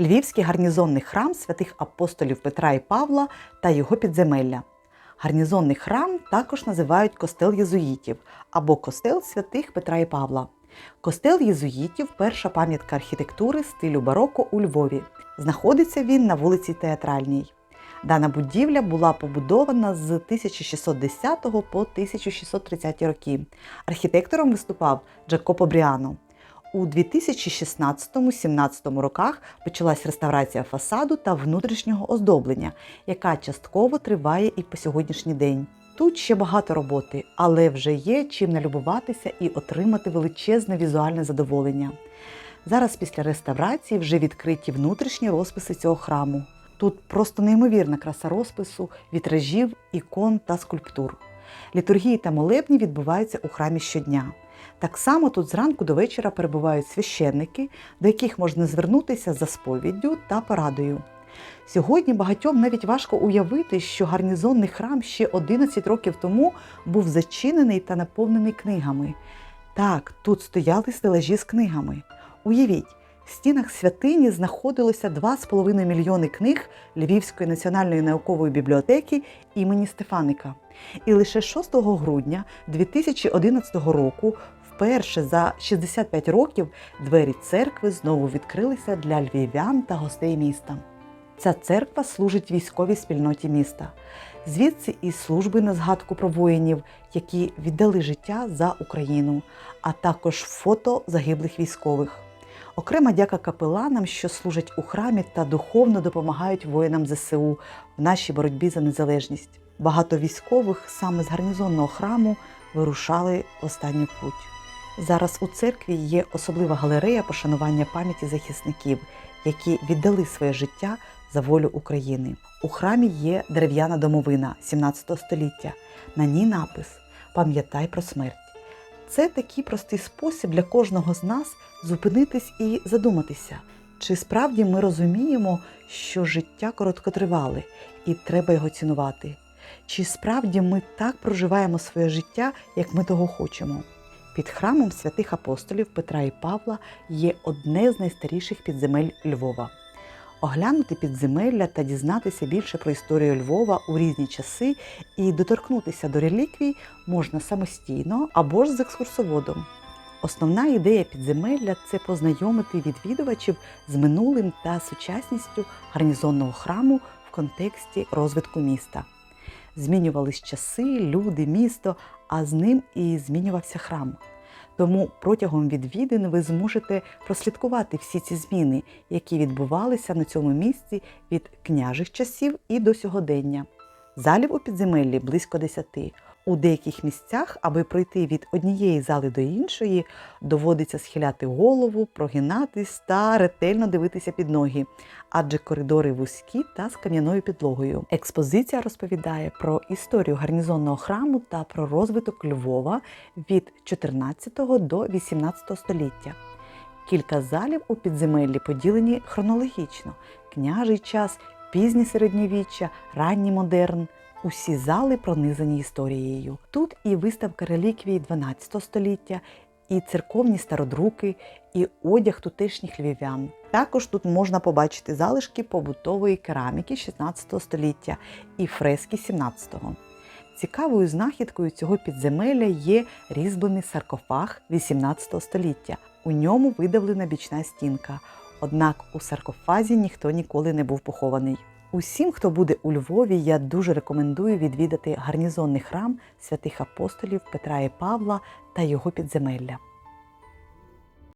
Львівський гарнізонний храм святих апостолів Петра і Павла та його підземелля. Гарнізонний храм також називають костел єзуїтів або костел святих Петра і Павла. Костел єзуїтів перша пам'ятка архітектури стилю бароко у Львові. Знаходиться він на вулиці Театральній. Дана будівля була побудована з 1610 по 1630 роки. Архітектором виступав Джакопо Бріано. У 2016-17 роках почалась реставрація фасаду та внутрішнього оздоблення, яка частково триває і по сьогоднішній день. Тут ще багато роботи, але вже є чим налюбуватися і отримати величезне візуальне задоволення. Зараз після реставрації вже відкриті внутрішні розписи цього храму. Тут просто неймовірна краса розпису, вітражів, ікон та скульптур. Літургії та молебні відбуваються у храмі щодня. Так само тут зранку до вечора перебувають священники, до яких можна звернутися за сповіддю та порадою. Сьогодні багатьом навіть важко уявити, що гарнізонний храм ще 11 років тому був зачинений та наповнений книгами. Так, тут стояли стелажі з книгами. Уявіть, в стінах святині знаходилося 2,5 мільйони книг Львівської національної наукової бібліотеки імені Стефаника. І лише 6 грудня 2011 року, вперше за 65 років, двері церкви знову відкрилися для львів'ян та гостей міста. Ця церква служить військовій спільноті міста. Звідси і служби на згадку про воїнів, які віддали життя за Україну, а також фото загиблих військових. Окрема дяка капеланам, що служать у храмі та духовно допомагають воїнам ЗСУ в нашій боротьбі за незалежність. Багато військових саме з гарнізонного храму вирушали в останню путь. Зараз у церкві є особлива галерея пошанування пам'яті захисників, які віддали своє життя за волю України. У храмі є дерев'яна домовина 17 століття. На ній напис Пам'ятай про смерть. Це такий простий спосіб для кожного з нас зупинитись і задуматися, чи справді ми розуміємо, що життя короткотривале і треба його цінувати. Чи справді ми так проживаємо своє життя, як ми того хочемо? Під храмом святих апостолів Петра і Павла є одне з найстаріших підземель Львова. Оглянути підземелля та дізнатися більше про історію Львова у різні часи і доторкнутися до реліквій можна самостійно або ж з екскурсоводом. Основна ідея підземелля це познайомити відвідувачів з минулим та сучасністю гарнізонного храму в контексті розвитку міста. Змінювались часи, люди, місто, а з ним і змінювався храм. Тому протягом відвідин ви зможете прослідкувати всі ці зміни, які відбувалися на цьому місці від княжих часів і до сьогодення. Залів у підземеллі близько десяти. У деяких місцях, аби пройти від однієї зали до іншої, доводиться схиляти голову, прогинатись та ретельно дивитися під ноги, адже коридори вузькі та з кам'яною підлогою. Експозиція розповідає про історію гарнізонного храму та про розвиток Львова від 14 до 18 століття. Кілька залів у підземеллі поділені хронологічно: княжий час, пізнє середньовіччя, ранній модерн. Усі зали пронизані історією. Тут і виставка реліквій 12 століття, і церковні стародруки, і одяг тутешніх львів'ян. Також тут можна побачити залишки побутової кераміки 16 століття і фрески 17-го. Цікавою знахідкою цього підземелля є різьблений саркофаг 18 століття. У ньому видавлена бічна стінка. Однак у саркофазі ніхто ніколи не був похований. Усім, хто буде у Львові, я дуже рекомендую відвідати гарнізонний храм святих апостолів Петра і Павла та його підземелля.